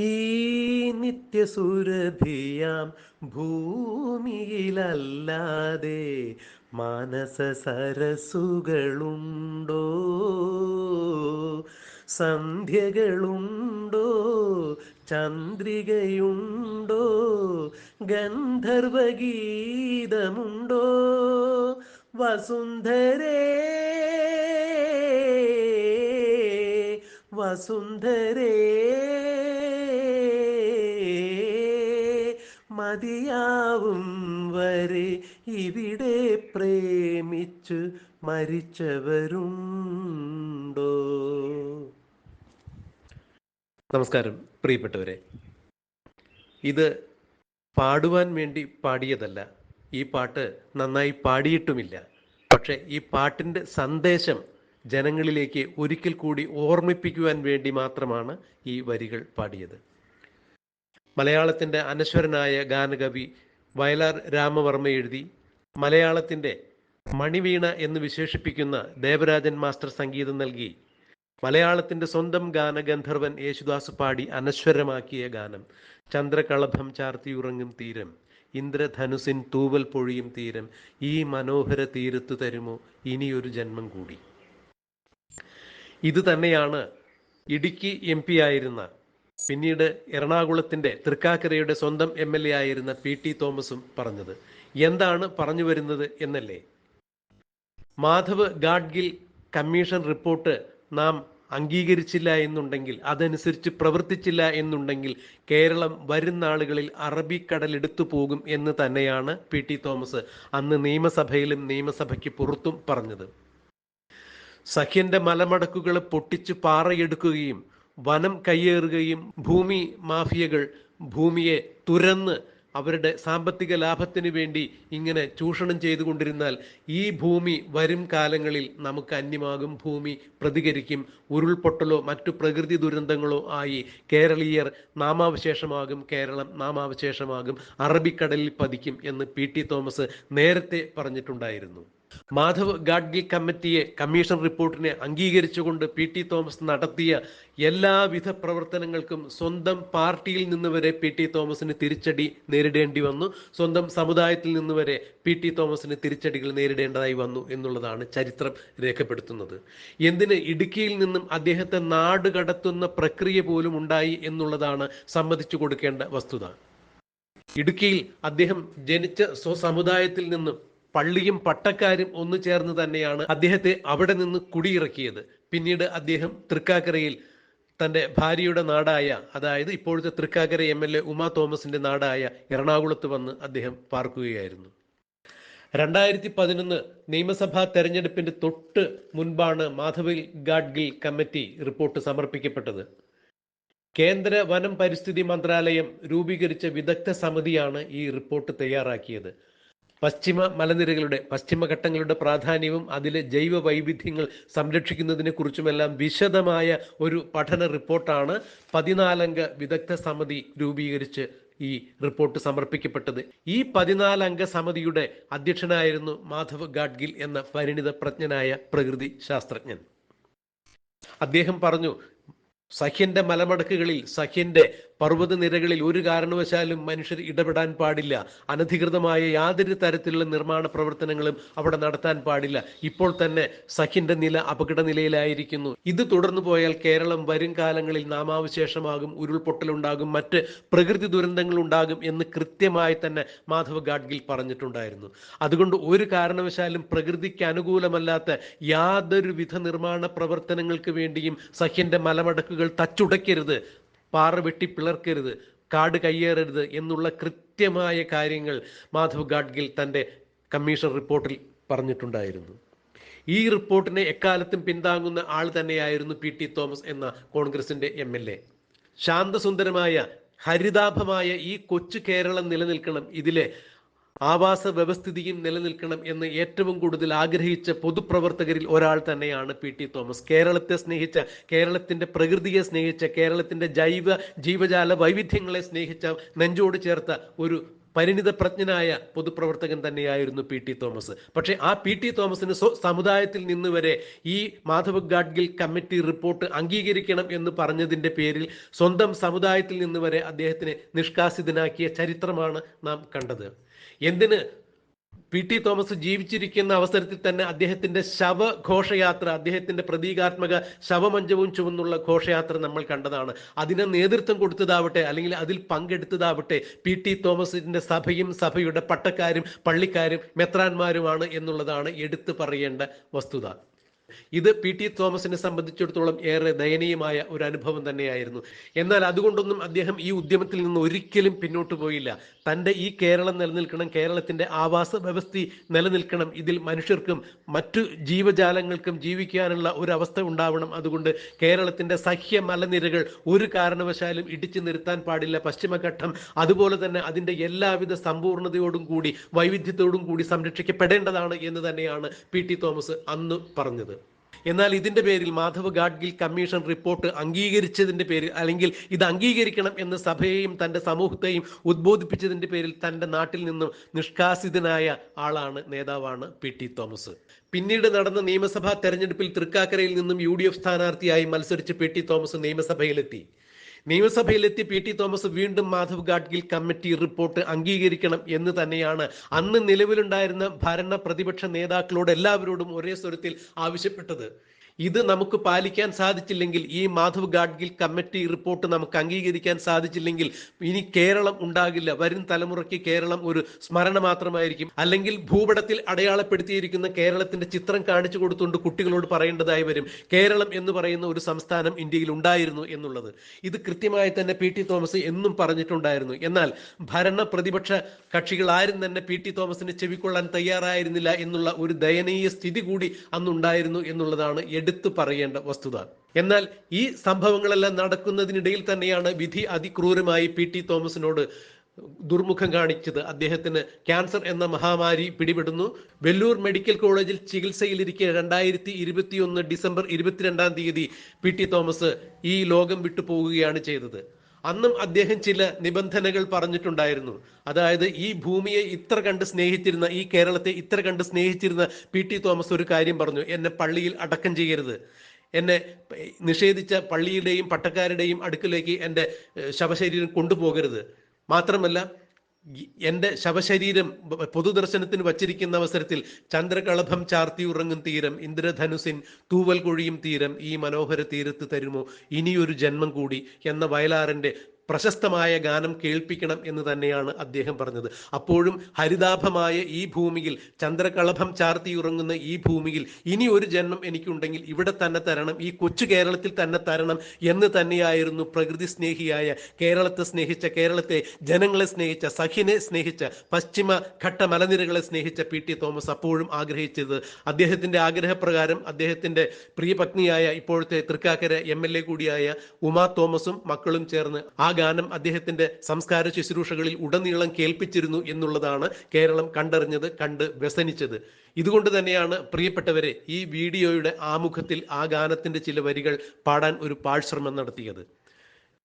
ഈ നിത്യസുരഭിയാം ഭൂമിയിലല്ലാതെ മാനസ സരസുകളുണ്ടോ? സന്ധ്യകളുണ്ടോ? ചന്ദ്രികയുണ്ടോ? ഗന്ധർവഗീതമുണ്ടോ? വസുന്ധരേ വസുന്ധരേ മതിയാവും വരെ ഇവിടെ പ്രേമിച്ചു മരിച്ചവരുണ്ടോ? നമസ്കാരം പ്രിയപ്പെട്ടവരെ. ഇത് പാടുവാൻ വേണ്ടി പാടിയതല്ല. ഈ പാട്ട് നന്നായി പാടിയിട്ടുമില്ല. പക്ഷെ ഈ പാട്ടിന്റെ സന്ദേശം ജനങ്ങളിലേക്ക് ഒരിക്കൽ കൂടി ഓർമ്മിപ്പിക്കുവാൻ വേണ്ടി മാത്രമാണ് ഈ വരികൾ പാടിയത്. മലയാളത്തിന്റെ അനശ്വരനായ ഗാനകവി വയലാർ രാമവർമ്മ എഴുതി മലയാളത്തിന്റെ മണിവീണ എന്ന് വിശേഷിപ്പിക്കുന്ന ദേവരാജൻ മാസ്റ്റർ സംഗീതം നൽകി മലയാളത്തിന്റെ സ്വന്തം ഗാനഗന്ധർവൻ യേശുദാസ് പാടി അനശ്വരമാക്കിയ ഗാനം ചന്ദ്രകളഭം ചാർത്തിയുറങ്ങും തീരം ഇന്ദ്രധനുസിൻ തൂവൽ പൊഴിയും തീരം ഈ മനോഹര തീരത്തു തരുമോ ഇനിയൊരു ജന്മം കൂടി. ഇത് തന്നെയാണ് ഇടുക്കി എം പി ആയിരുന്ന പിന്നീട് എറണാകുളത്തിന്റെ തൃക്കാക്കരയുടെ സ്വന്തം എം എൽ എ ആയിരുന്ന പി ടി തോമസും പറഞ്ഞത്. എന്താണ് പറഞ്ഞു വരുന്നത് എന്നല്ലേ? മാധവ് ഗാഡ്ഗിൽ കമ്മീഷൻ റിപ്പോർട്ട് നാം അംഗീകരിച്ചില്ല എന്നുണ്ടെങ്കിൽ അതനുസരിച്ച് പ്രവർത്തിച്ചില്ല എന്നുണ്ടെങ്കിൽ കേരളം വരും നാളുകളിൽ അറബിക്കടലെടുത്തു പോകും എന്ന് തന്നെയാണ് പി ടി തോമസ് അന്ന് നിയമസഭയിലും നിയമസഭയ്ക്ക് പുറത്തും പറഞ്ഞത്. സഖ്യന്റെ മലമടക്കുകൾ പൊട്ടിച്ച് പാറയെടുക്കുകയും വനം കയ്യേറുകയും ഭൂമി മാഫിയകൾ ഭൂമിയെ തുരന്ന് അവരുടെ സാമ്പത്തിക ലാഭത്തിന് വേണ്ടി ഇങ്ങനെ ചൂഷണം ചെയ്തുകൊണ്ടിരുന്നാൽ ഈ ഭൂമി വരും കാലങ്ങളിൽ നമുക്ക് അന്യമാകും. ഭൂമി പ്രതികരിക്കും. ഉരുൾപൊട്ടലോ മറ്റു പ്രകൃതി ദുരന്തങ്ങളോ ആയി കേരളീയർ നാമാവശേഷമാകും. കേരളം നാമാവശേഷമാകും. അറബിക്കടലിൽ പതിക്കും എന്ന് പി ടി തോമസ് നേരത്തെ പറഞ്ഞിട്ടുണ്ടായിരുന്നു. മാധവ് ഗാഡ്ഗിൽ കമ്മിറ്റിയെ കമ്മീഷൻ റിപ്പോർട്ടിനെ അംഗീകരിച്ചുകൊണ്ട് പി ടി തോമസ് നടത്തിയ എല്ലാവിധ പ്രവർത്തനങ്ങൾക്കും സ്വന്തം പാർട്ടിയിൽ നിന്ന് വരെ പി ടി തോമസിന് തിരിച്ചടി നേരിടേണ്ടി വന്നു. സ്വന്തം സമുദായത്തിൽ നിന്ന് വരെ പി ടി തോമസിന് തിരിച്ചടികൾ നേരിടേണ്ടതായി വന്നു എന്നുള്ളതാണ് ചരിത്രം രേഖപ്പെടുത്തുന്നത്. എന്തിന് ഇടുക്കിയിൽ നിന്നും അദ്ദേഹത്തെ നാട് കടത്തുന്ന പ്രക്രിയ പോലും ഉണ്ടായി എന്നുള്ളതാണ് സമ്മതിച്ചു കൊടുക്കേണ്ട വസ്തുത. ഇടുക്കിയിൽ അദ്ദേഹം ജനിച്ച സ്വസമുദായത്തിൽ നിന്നും പള്ളിയും പട്ടക്കാരും ഒന്നു ചേർന്ന് തന്നെയാണ് അദ്ദേഹത്തെ അവിടെ നിന്ന് കുടിയിറക്കിയത്. പിന്നീട് അദ്ദേഹം തൃക്കാക്കരയിൽ തന്റെ ഭാര്യയുടെ നാടായ അതായത് ഇപ്പോഴത്തെ Thrikkakara M L A Uma തോമസിന്റെ നാടായ എറണാകുളത്ത് വന്ന് അദ്ദേഹം പാർക്കുകയായിരുന്നു. രണ്ടായിരത്തി പതിനൊന്ന് നിയമസഭാ തെരഞ്ഞെടുപ്പിന്റെ തൊട്ട് മുൻപാണ് മാധവിൽ ഗാഡ്ഗിൽ കമ്മിറ്റി റിപ്പോർട്ട് സമർപ്പിക്കപ്പെട്ടത്. കേന്ദ്ര വനം പരിസ്ഥിതി മന്ത്രാലയം രൂപീകരിച്ച വിദഗ്ധ സമിതിയാണ് ഈ റിപ്പോർട്ട് തയ്യാറാക്കിയത്. പശ്ചിമ മലനിരകളുടെ പശ്ചിമഘട്ടങ്ങളുടെ പ്രാധാന്യവും അതിലെ ജൈവ വൈവിധ്യങ്ങൾ സംരക്ഷിക്കുന്നതിനെ കുറിച്ചുമെല്ലാം വിശദമായ ഒരു പഠന റിപ്പോർട്ടാണ് പതിനാലംഗ വിദഗ്ധ സമിതി രൂപീകരിച്ച് ഈ റിപ്പോർട്ട് സമർപ്പിക്കപ്പെട്ടത്. ഈ പതിനാലംഗ സമിതിയുടെ അധ്യക്ഷനായിരുന്നു മാധവ് ഗാഡ്ഗിൽ എന്ന പരിണിത പ്രജ്ഞനായ പ്രകൃതി ശാസ്ത്രജ്ഞൻ. അദ്ദേഹം പറഞ്ഞു സഖ്യന്റെ മലമടക്കുകളിൽ സഖ്യന്റെ പർവതനിരകളിൽ ഒരു കാരണവശാലും മനുഷ്യർ ഇടപെടാൻ പാടില്ല. അനധികൃതമായ യാതൊരു തരത്തിലുള്ള നിർമ്മാണ പ്രവർത്തനങ്ങളും അവിടെ നടത്താൻ പാടില്ല. ഇപ്പോൾ തന്നെ സഖിന്റെ നില അപകട നിലയിലായിരിക്കുന്നു ഇത് തുടർന്നു പോയാൽ കേരളം വരും കാലങ്ങളിൽ നാമാവശേഷമാകും ഉരുൾപൊട്ടലുണ്ടാകും മറ്റ് പ്രകൃതി ദുരന്തങ്ങൾ ഉണ്ടാകും എന്ന് കൃത്യമായി തന്നെ മാധവ് ഗാഡ്ഗിൽ പറഞ്ഞിട്ടുണ്ടായിരുന്നു. അതുകൊണ്ട് ഒരു കാരണവശാലും പ്രകൃതിക്ക് അനുകൂലമല്ലാത്ത യാതൊരു വിധ നിർമ്മാണ പ്രവർത്തനങ്ങൾക്ക് വേണ്ടിയും സഖ്യന്റെ മലമടക്കുകൾ തച്ചുടയ്ക്കരുത്. പാറ വെട്ടി പിളർക്കരുത് കാട് കയ്യേറരുത് എന്നുള്ള കൃത്യമായ കാര്യങ്ങൾ മാധവ് ഗാഡ്ഗിൽ തന്റെ കമ്മീഷൻ റിപ്പോർട്ടിൽ പറഞ്ഞിട്ടുണ്ടായിരുന്നു. ഈ റിപ്പോർട്ടിനെ എക്കാലത്തും പിന്താങ്ങുന്ന ആൾ തന്നെയായിരുന്നു പി ടി തോമസ് എന്ന കോൺഗ്രസിന്റെ എം എൽ എ. ശാന്തസുന്ദരമായ ഹരിതാഭമായ ഈ കൊച്ചു കേരളം നിലനിൽക്കണം ഇതിലെ ആവാസ വ്യവസ്ഥിതിയും നിലനിൽക്കണം എന്ന് ഏറ്റവും കൂടുതൽ ആഗ്രഹിച്ച പൊതുപ്രവർത്തകരിൽ ഒരാൾ തന്നെയാണ് പി ടി തോമസ്. കേരളത്തെ സ്നേഹിച്ച കേരളത്തിന്റെ പ്രകൃതിയെ സ്നേഹിച്ച കേരളത്തിന്റെ ജൈവ ജീവജാല വൈവിധ്യങ്ങളെ സ്നേഹിച്ച നെഞ്ചോട് ചേർത്ത ഒരു പരിണിത പ്രജ്ഞനായ പൊതുപ്രവർത്തകൻ തന്നെയായിരുന്നു പി ടി തോമസ്. പക്ഷേ ആ പി ടി തോമസിന് സമുദായത്തിൽ നിന്ന് വരെ ഈ മാധവ് ഗാഡ്ഗിൽ കമ്മിറ്റി റിപ്പോർട്ട് അംഗീകരിക്കണം എന്ന് പറഞ്ഞതിന്റെ പേരിൽ സ്വന്തം സമുദായത്തിൽ നിന്ന് വരെ അദ്ദേഹത്തിനെ നിഷ്കാസിതനാക്കിയ ചരിത്രമാണ് നാം കണ്ടത്. എന്തിന് പി ടി തോമസ് ജീവിച്ചിരിക്കുന്ന അവസരത്തിൽ തന്നെ അദ്ദേഹത്തിന്റെ ശവഘോഷയാത്ര അദ്ദേഹത്തിന്റെ പ്രതീകാത്മക ശവമഞ്ചവും ചുവന്നുള്ള ഘോഷയാത്ര നമ്മൾ കണ്ടതാണ്. അതിനെ നേതൃത്വം കൊടുത്തതാവട്ടെ അല്ലെങ്കിൽ അതിൽ പങ്കെടുത്തതാവട്ടെ പി ടി തോമസിന്റെ സഭയും സഭയുടെ പട്ടക്കാരും പള്ളിക്കാരും മെത്രാന്മാരുമാണ് എന്നുള്ളതാണ് എടുത്തു പറയേണ്ട വസ്തുത. ഇത് പി ടി തോമസിനെ സംബന്ധിച്ചിടത്തോളം ഏറെ ദയനീയമായ ഒരു അനുഭവം തന്നെയായിരുന്നു. എന്നാൽ അതുകൊണ്ടൊന്നും അദ്ദേഹം ഈ ഉദ്യമത്തിൽ നിന്ന് ഒരിക്കലും പിന്നോട്ട് പോയില്ല. തന്റെ ഈ കേരളം നിലനിൽക്കണം കേരളത്തിന്റെ ആവാസ വ്യവസ്ഥ നിലനിൽക്കണം ഇതിൽ മനുഷ്യർക്കും മറ്റു ജീവജാലങ്ങൾക്കും ജീവിക്കാനുള്ള ഒരു അവസ്ഥ ഉണ്ടാവണം. അതുകൊണ്ട് കേരളത്തിന്റെ സഹ്യ മലനിരകൾ ഒരു കാരണവശാലും ഇടിച്ചു നിർത്താൻ പാടില്ല. പശ്ചിമഘട്ടം അതുപോലെ തന്നെ അതിന്റെ എല്ലാവിധ സമ്പൂർണതയോടും കൂടി വൈവിധ്യത്തോടും കൂടി സംരക്ഷിക്കപ്പെടേണ്ടതാണ് എന്ന് തന്നെയാണ് പി ടി തോമസ് അന്ന് പറഞ്ഞത്. എന്നാൽ ഇതിന്റെ പേരിൽ മാധവ് ഗാഡ്ഗിൽ കമ്മീഷൻ റിപ്പോർട്ട് അംഗീകരിച്ചതിന്റെ പേരിൽ അല്ലെങ്കിൽ ഇത് അംഗീകരിക്കണം എന്ന് സഭയെയും തന്റെ സമൂഹത്തെയും ഉദ്ബോധിപ്പിച്ചതിന്റെ പേരിൽ തന്റെ നാട്ടിൽ നിന്നും നിഷ്കാസിതനായ ആളാണ് നേതാവാണ് പി ടി തോമസ്. പിന്നീട് നടന്ന നിയമസഭാ തെരഞ്ഞെടുപ്പിൽ തൃക്കാക്കരയിൽ നിന്നും യു ഡി എഫ് സ്ഥാനാർത്ഥിയായി മത്സരിച്ച് പി ടി തോമസ് നിയമസഭയിലെത്തി. നിയമസഭയിലെത്തി പി ടി തോമസ് വീണ്ടും മാധവ് ഗാഡ്ഗിൽ കമ്മിറ്റി റിപ്പോർട്ട് അംഗീകരിക്കണം എന്ന് തന്നെയാണ്. അന്ന് നിലവിലുണ്ടായിരുന്ന ഭരണ പ്രതിപക്ഷ നേതാക്കളോട് എല്ലാവരോടും ഒരേ സ്വരത്തിൽ ആവശ്യപ്പെട്ടത്. ഇത് നമുക്ക് പാലിക്കാൻ സാധിച്ചില്ലെങ്കിൽ ഈ മാധവ് ഗാഡ്ഗിൽ കമ്മിറ്റി റിപ്പോർട്ട് നമുക്ക് അംഗീകരിക്കാൻ സാധിച്ചില്ലെങ്കിൽ ഇനി കേരളം ഉണ്ടാകില്ല. വരും തലമുറയ്ക്ക് കേരളം ഒരു സ്മരണ മാത്രമായിരിക്കും. അല്ലെങ്കിൽ ഭൂപടത്തിൽ അടയാളപ്പെടുത്തിയിരിക്കുന്ന കേരളത്തിന്റെ ചിത്രം കാണിച്ചു കൊടുത്തുകൊണ്ട് കുട്ടികളോട് പറയേണ്ടതായി വരും. കേരളം എന്ന് പറയുന്ന ഒരു സംസ്ഥാനം ഇന്ത്യയിൽ ഉണ്ടായിരുന്നു എന്നുള്ളത്. ഇത് കൃത്യമായി തന്നെ പി ടി തോമസ് എന്നും പറഞ്ഞിട്ടുണ്ടായിരുന്നു. എന്നാൽ ഭരണ പ്രതിപക്ഷ കക്ഷികൾ ആരും തന്നെ പി ടി തോമസിനെ ചെവിക്കൊള്ളാൻ തയ്യാറായിരുന്നില്ല എന്നുള്ള ഒരു ദയനീയ സ്ഥിതി കൂടി അന്നുണ്ടായിരുന്നു എന്നുള്ളതാണ് എടുത്തു പറയേണ്ട വസ്തുത. എന്നാൽ ഈ സംഭവങ്ങളെല്ലാം നടക്കുന്നതിനിടയിൽ തന്നെയാണ് വിധി അതിക്രൂരമായി പി ടി തോമസിനോട് ദുർമുഖം കാണിച്ചത്. അദ്ദേഹത്തിന് ക്യാൻസർ എന്ന മഹാമാരി പിടിപെടുന്നു. വെല്ലൂർ മെഡിക്കൽ കോളേജിൽ ചികിത്സയിലിരിക്കെ രണ്ടായിരത്തി ഇരുപത്തിയൊന്ന് ഡിസംബർ ഇരുപത്തിരണ്ടാം തീയതി പി ടി തോമസ് ഈ ലോകം വിട്ടു പോവുകയാണ് ചെയ്തത്. അന്നും അദ്ദേഹം ചില നിബന്ധനകൾ പറഞ്ഞിട്ടുണ്ടായിരുന്നു. അതായത് ഈ ഭൂമിയെ ഇത്ര കണ്ട് സ്നേഹിച്ചിരുന്ന ഈ കേരളത്തെ ഇത്ര കണ്ട് സ്നേഹിച്ചിരുന്ന പി ടി തോമസ് ഒരു കാര്യം പറഞ്ഞു എന്നെ പള്ളിയിൽ അടക്കം ചെയ്യരുത്. എന്നെ നിഷേധിച്ച പള്ളിയുടെയും പട്ടക്കാരുടെയും അടുക്കിലേക്ക് എന്റെ ശവശരീരം കൊണ്ടുപോകരുത്. മാത്രമല്ല എന്റെ ശവശരീരം പൊതുദർശനത്തിന് വച്ചിരിക്കുന്ന അവസരത്തിൽ ചന്ദ്രകളഭം ചാർത്തി ഉറങ്ങും തീരം ഇന്ദ്രധനുസിൻ തൂവൽ കൊഴിയും തീരം ഈ മനോഹര തീരത്ത് തരുമോ? ഇനിയൊരു ജന്മം കൂടി എന്ന വയലാറിന്റെ പ്രശസ്തമായ ഗാനം കേൾപ്പിക്കണം എന്ന് തന്നെയാണ് അദ്ദേഹം പറഞ്ഞത്. അപ്പോഴും ഹരിതാഭമായ ഈ ഭൂമിയിൽ ചന്ദ്രകളഭം ചാർത്തി ഉറങ്ങുന്ന ഈ ഭൂമിയിൽ ഇനി ഒരു ജന്മം എനിക്കുണ്ടെങ്കിൽ ഇവിടെ തന്നെ തരണം ഈ കൊച്ചു കേരളത്തിൽ തന്നെ തരണം എന്ന് തന്നെയായിരുന്നു പ്രകൃതി സ്നേഹിയായ കേരളത്തെ സ്നേഹിച്ച കേരളത്തെ ജനങ്ങളെ സ്നേഹിച്ച സഖിനെ സ്നേഹിച്ച പശ്ചിമ ഘട്ട മലനിരകളെ സ്നേഹിച്ച പി ടി തോമസ് അപ്പോഴും ആഗ്രഹിച്ചത്. അദ്ദേഹത്തിന്റെ ആഗ്രഹപ്രകാരം അദ്ദേഹത്തിന്റെ പ്രിയപത്നിയായ ഇപ്പോഴത്തെ തൃക്കാക്കര എം എൽ എ കൂടിയായ ഉമാ തോമസും മക്കളും ചേർന്ന് ആ ഗാനം അദ്ദേഹത്തിന്റെ സംസ്കാര ശുശ്രൂഷകളിൽ ഉടനീളം കേൾപ്പിച്ചിരുന്നു എന്നുള്ളതാണ് കേരളം കണ്ടറിഞ്ഞത് കണ്ട് വ്യസനിച്ചത്. ഇതുകൊണ്ട് തന്നെയാണ് പ്രിയപ്പെട്ടവരെ ഈ വീഡിയോയുടെ ആമുഖത്തിൽ ആ ഗാനത്തിന്റെ ചില വരികൾ പാടാൻ ഒരു പാഴ്ശ്രമം നടത്തിയത്.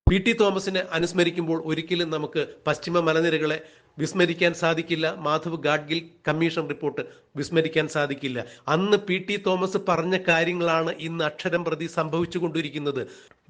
പി ടി തോമസിനെ അനുസ്മരിക്കുമ്പോൾ ഒരിക്കലും നമുക്ക് പശ്ചിമ മലനിരകളെ വിസ്മരിക്കാൻ സാധിക്കില്ല. മാധവ് ഗാഡ്ഗിൽ കമ്മീഷൻ റിപ്പോർട്ട് വിസ്മരിക്കാൻ സാധിക്കില്ല. അന്ന് പി ടി തോമസ് പറഞ്ഞ കാര്യങ്ങളാണ് ഇന്ന് അക്ഷരം പ്രതി സംഭവിച്ചുകൊണ്ടിരിക്കുന്നത്.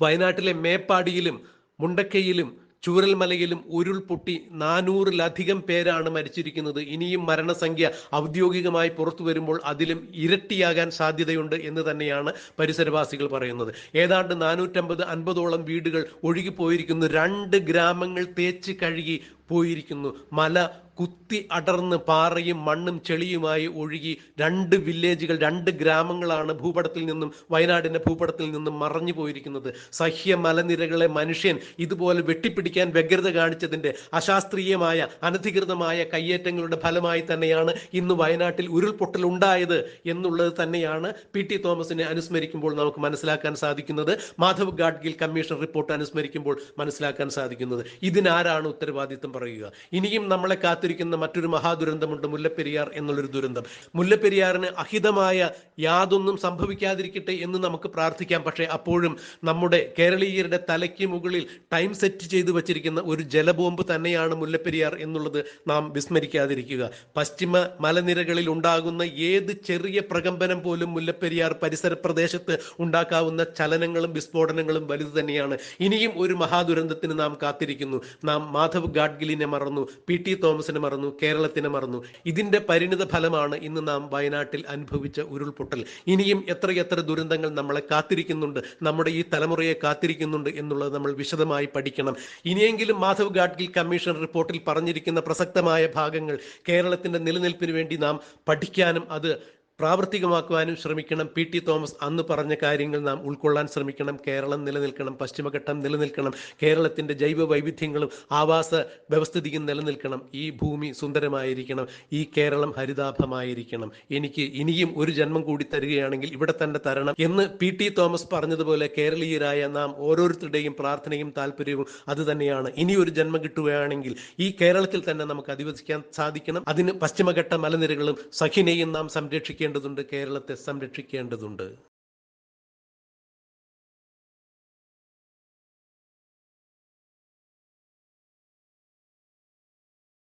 വയനാട്ടിലെ മേപ്പാടിയിലും മുണ്ടക്കയിലും ചൂരൽമലയിലും ഉരുൾപൊട്ടി നാനൂറിലധികം പേരാണ് മരിച്ചിരിക്കുന്നത്. ഇനിയും മരണസംഖ്യ ഔദ്യോഗികമായി പുറത്തു വരുമ്പോൾ അതിലും ഇരട്ടിയാകാൻ സാധ്യതയുണ്ട് എന്ന് തന്നെയാണ് പരിസരവാസികൾ പറയുന്നത്. ഏതാണ്ട് നാനൂറ്റമ്പത് അൻപതോളം വീടുകൾ ഒഴുകിപ്പോയിരിക്കുന്നു. രണ്ട് ഗ്രാമങ്ങൾ തേച്ച് കഴുകി പോയിരിക്കുന്നു. മല കുത്തി അടർന്ന് പാറയും മണ്ണും ചെളിയുമായി ഒഴുകി രണ്ട് വില്ലേജുകൾ രണ്ട് ഗ്രാമങ്ങളാണ് ഭൂപടത്തിൽ നിന്നും വയനാടിന്റെ ഭൂപടത്തിൽ നിന്നും മറഞ്ഞു പോയിരിക്കുന്നത്. സഹ്യ മലനിരകളെ മനുഷ്യൻ ഇതുപോലെ വെട്ടിപ്പിടിക്കാൻ വ്യഗ്രത കാണിച്ചതിന്റെ അശാസ്ത്രീയമായ അനധികൃതമായ കയ്യേറ്റങ്ങളുടെ ഫലമായി തന്നെയാണ് ഇന്ന് വയനാട്ടിൽ ഉരുൾപൊട്ടൽ ഉണ്ടായത് എന്നുള്ളത് തന്നെയാണ് പി ടി തോമസിനെ അനുസ്മരിക്കുമ്പോൾ നമുക്ക് മനസ്സിലാക്കാൻ സാധിക്കുന്നത്. മാധവ് ഗാഡ്ഗിൽ കമ്മീഷൻ റിപ്പോർട്ട് അനുസ്മരിക്കുമ്പോൾ മനസ്സിലാക്കാൻ സാധിക്കുന്നത്. ഇതിനാരാണ് ഉത്തരവാദിത്വം പറയുക? ഇനിയും നമ്മളെ കാത്തിരിക്കുന്ന കാത്തിരിക്കുന്ന മറ്റൊരു മഹാദുരന്തമുണ്ട് മുല്ലപ്പെരിയാർ എന്നുള്ളൊരു ദുരന്തം. മുല്ലപ്പെരിയാറിന് അഹിതമായ യാതൊന്നും സംഭവിക്കാതിരിക്കട്ടെ എന്ന് നമുക്ക് പ്രാർത്ഥിക്കാം. പക്ഷേ അപ്പോഴും നമ്മുടെ കേരളീയരുടെ തലയ്ക്ക് മുകളിൽ ടൈം സെറ്റ് ചെയ്തു വച്ചിരിക്കുന്ന ഒരു ജലബോംബ് തന്നെയാണ് മുല്ലപ്പെരിയാർ എന്നുള്ളത് നാം വിസ്മരിക്കാതിരിക്കുക. പശ്ചിമ മലനിരകളിൽ ഉണ്ടാകുന്ന ഏത് ചെറിയ പ്രകമ്പനം പോലും മുല്ലപ്പെരിയാർ പരിസര പ്രദേശത്ത് ഉണ്ടാക്കാവുന്ന ചലനങ്ങളും വിസ്ഫോടനങ്ങളും വലുത് തന്നെയാണ്. ഇനിയും ഒരു മഹാദുരന്തത്തിന് നാം കാത്തിരിക്കുന്നു. നാം മാധവ് ഗാഡ്ഗിലിനെ മറന്നു. പി ടി തോമസിനെ മറന്നു കേരളത്തിനെ മറന്നു. ഇതിന്റെ പരിണിത ഫലമാണ് ഇന്ന് നാം വയനാട്ടിൽ അനുഭവിച്ച ഉരുൾപൊട്ടൽ. ഇനിയും എത്രയെത്ര ദുരന്തങ്ങൾ നമ്മളെ കാത്തിരിക്കുന്നുണ്ട് നമ്മുടെ ഈ തലമുറയെ കാത്തിരിക്കുന്നുണ്ട് എന്നുള്ളത് നമ്മൾ വിശദമായി പഠിക്കണം. ഇനിയെങ്കിലും മാധവ് ഗാഡ്ഗിൽ കമ്മീഷൻ റിപ്പോർട്ടിൽ പറഞ്ഞിരിക്കുന്ന പ്രസക്തമായ ഭാഗങ്ങൾ കേരളത്തിന്റെ നിലനിൽപ്പിന് വേണ്ടി നാം പഠിക്കാനും അത് പ്രാവർത്തികമാക്കുവാനും ശ്രമിക്കണം. പി ടി തോമസ് അന്ന് പറഞ്ഞ കാര്യങ്ങൾ നാം ഉൾക്കൊള്ളാൻ ശ്രമിക്കണം. കേരളം നിലനിൽക്കണം. പശ്ചിമഘട്ടം നിലനിൽക്കണം. കേരളത്തിന്റെ ജൈവ വൈവിധ്യങ്ങളും ആവാസ വ്യവസ്ഥിതിയും നിലനിൽക്കണം. ഈ ഭൂമി സുന്ദരമായിരിക്കണം. ഈ കേരളം ഹരിതാഭമായിരിക്കണം. എനിക്ക് ഇനിയും ഒരു ജന്മം കൂടി തരികയാണെങ്കിൽ ഇവിടെ തന്നെ തരണം എന്ന് പി ടി തോമസ് പറഞ്ഞതുപോലെ കേരളീയരായ നാം ഓരോരുത്തരുടെയും പ്രാർത്ഥനയും താല്പര്യവും അത് തന്നെയാണ്. ഇനി ഒരു ജന്മം കിട്ടുകയാണെങ്കിൽ ഈ കേരളത്തിൽ തന്നെ നമുക്ക് അധിവസിക്കാൻ സാധിക്കണം. അതിന് പശ്ചിമഘട്ട മലനിരകളും സഖിനെയും നാം സംരക്ഷിക്കേണ്ടതുണ്ട് കേരളത്തെ സംരക്ഷിക്കേണ്ടതുണ്ട്.